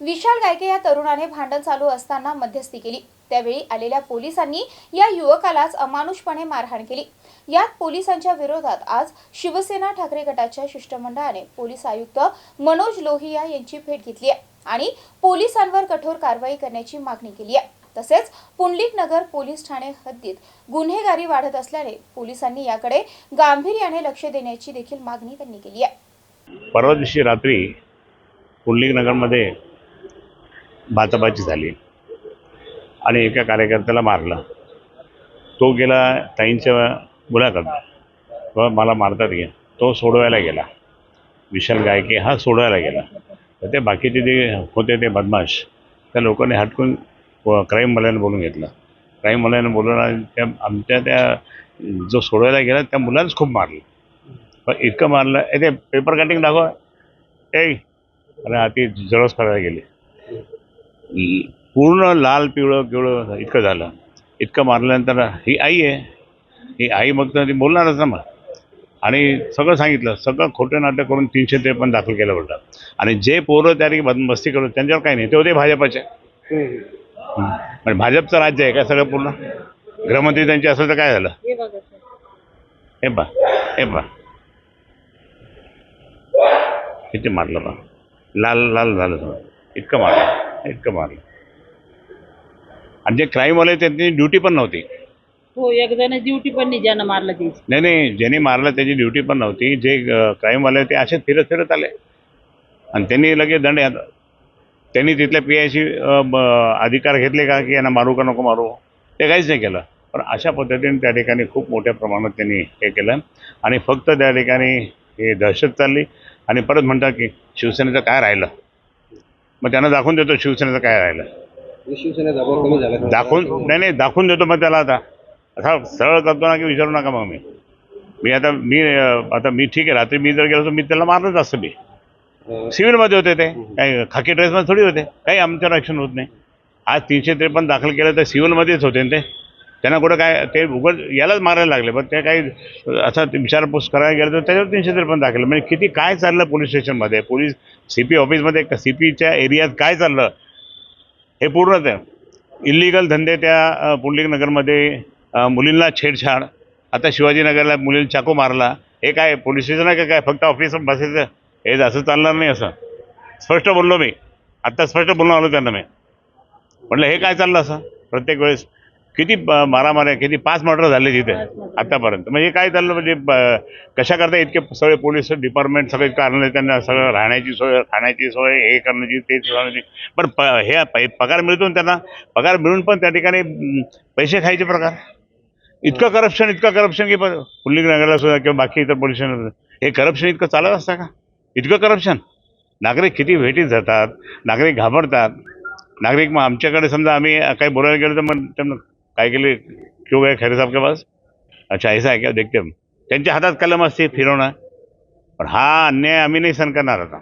विशाल गायके या तरुणाने भांडण चालू असताना मध्यस्थी केली. त्यावेळी आलेल्या पोलिसांनी या युवकालाच अमानुषपणे मारहाण केली. यात पोलिसांच्या विरोधात आज शिवसेना ठाकरे गटाच्या शिष्टमंडळाने पोलीस आयुक्त मनोज लोहिया यांची भेट घेतली आहे आणि पोलिसांवर कठोर कारवाई करण्याची मागणी केली आहे. तसेच पुंडलिक नगर पोलीस ठाणे हद्दीत गुन्हेगारी वाढत असल्याने पोलिसांनी याकडे गांभीर्याने लक्ष देण्याची देखील मागणी त्यांनी केली आहे. परवा दिवशी रात्री पुंडलिक नगरमध्ये बाचाबाची झाली. आणि एका कार्यकर्त्याला मारलं. तो गेला ताईंच्या मुलाखत. व मला मारतात घ्या तो सोडवायला गेला. विशाल गायके हा सोडवायला गेला. तर ते बाकीचे जे होते ते बदमाश त्या लोकांनी हटकून क्राईमवाल्यानं बोलून घेतलं. क्राईमवाल्याने बोलून त्या आमच्या त्या जो सोडवायला गेला त्या मुलांनाच खूप मारलं. पण इतकं मारलं ए ते पेपर कटिंग दाखवा. ए आणि हाती जळस करायला गेले. पूर्ण लाल पिवळं पिवळं इतकं झालं. इतकं मारल्यानंतर ही आई आहे. ही आई मग तर ती बोलणारच ना मग. आणि सगळं सांगितलं. सगळं खोटं नाटक करून तीनशे त्रेपन्न दाखल केलं होतं आणि जे पोरं त्या ठिकाणी बदमस्ती करत त्यांच्यावर काही नाही. ते होते भाजपाचे. हं. म्हणजे भाजपचं राज्य आहे का सगळं पूर्ण? गृहमंत्री त्यांचे असेल तर काय झालं? हे पा हे पा किती मारलं बा लाल लाल झालं सगळं. इतकं मारलं. इतकं मारलं आणि जे क्राईमवाले त्यांची ड्युटी पण नव्हती. हो एक जण ड्युटी पण नाही ज्यानं मारलं त्याची नाही नाही ज्यांनी मारलं त्याची ड्युटी पण नव्हती. जे क्राईमवाले ते असेच फिरत फिरत आले. आणि त्यांनी लगेच दंड यात- त्यांनी तिथल्या पी आयची अधिकार घेतले का की यांना मारू का नको मारू? ते काहीच नाही केलं. पण अशा पद्धतीने त्या ठिकाणी खूप मोठ्या प्रमाणात त्यांनी हे केलं. आणि फक्त त्या ठिकाणी हे दहशत चालली. आणि परत म्हणतात की शिवसेनेचं काय राहिलं? मग त्यांना दाखवून देतो शिवसेनेचं काय राहिलं. शिवसेना दबाव कमी झाला दाखवून नाही नाही दाखवून देतो मग त्याला आता. असा सरळ करतो ना की विचारू नका मग मी. मी आता मी आता मी ठीक आहे रात्री मी जर गेलो तर मी त्याला मारलंच असतं मी. सिव्हिलमध्ये होते ते. काही खाकी ड्रेसमध्ये थोडी होते. काही आमच्यावर ॲक्शन होत नाही. आज तीनशे त्रेपन्न दाखल केलं तर सिव्हिलमध्येच होते ते. त्यांना कुठं काय ते उघड यालाच मारायला लागले. पण ते काही असा विचारपूस करायला गेलं तर त्याच्यावर तीनशे त्रेपन्न दाखल. म्हणजे किती काय चाललं पोलीस स्टेशनमध्ये? पोलीस सी पी ऑफिसमध्ये सी पीच्या एरियात काय चाललं? हे पूर्णच आहे. इलिगल धंदे त्या अ, नगरमध्ये मुलींना छेडछाड. आता शिवाजीनगरला मुलींना चाकू मारला. हे काय पोलीस स्टेशन आहे का काय? फक्त ऑफिस बसायचं? हे असं चालणार नाही असं. स्पष्ट बोललो मी. आत्ता स्पष्ट बोलून आलो त्यांना मी. म्हटलं हे काय चाललं असं? प्रत्येक वेळेस किती मारामाऱ्या किती पाच मर्डर झाले तिथे आतापर्यंत. म्हणजे काय चाललं म्हणजे कशा करता इतके सगळे पोलीस डिपार्टमेंट सगळे कारण त्यांना सगळं राहण्याची सोय खाण्याची सोय हे करण्याची ते करण्याची. पण प हे प- पगार मिळतो त्यांना. पगार मिळून पण त्या ठिकाणी पैसे खायचे प्रकार. इतकं करप्शन इतकं करप्शन की पुल्लिक नगरला सुद्धा किंवा बाकी इतर पोलीस हे करप्शन इतकं चालत असतं का? इतकं करप्शन नागरिक किती भेटीत जातात नागरिक घाबरतात. नागरिक मग आमच्याकडे समजा आम्ही काही बोलायला गेलो तर मग त्यांना काय केले? क्यों गए खैरे साहब के पास? अच्छा ऐसा आहे क्या? देखते हम। त्यांच्या हातात कलम असते फिरवणं पण हा अन्याय आम्ही नाही सहन करणार आता.